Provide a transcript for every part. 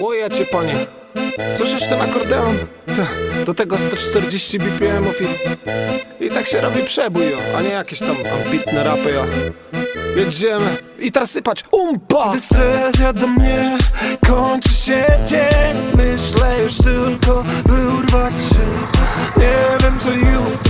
Łoja cię panie Słyszysz ten akordeon? Ta, do tego 140 bpmów i, i tak się robi przebój, o, a nie jakieś tam ambitne rapy, o. Jedziemy i teraz sypać umpa! Gdy stres jada mnie, kończy się dzień Myślę już tylko, by urwać się Nie wiem co jutro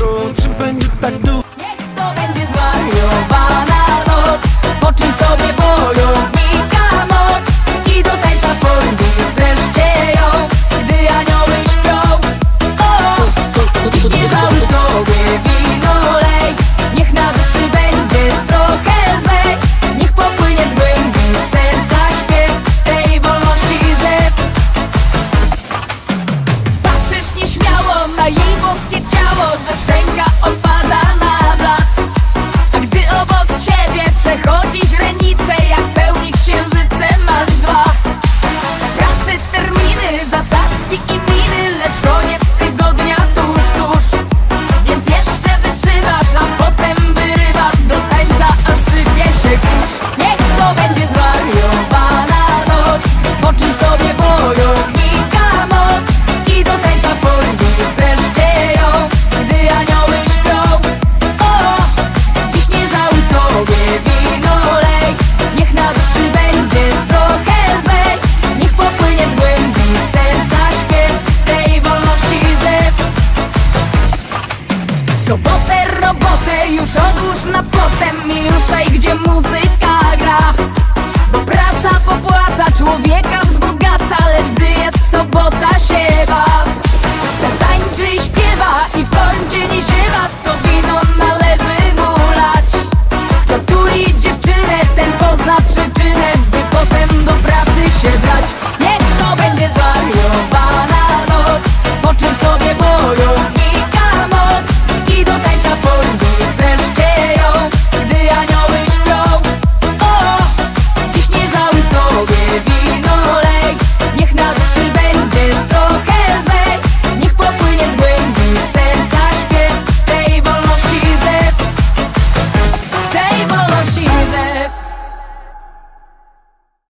już odłóż na potem Miluszaj, gdzie muzyka gra.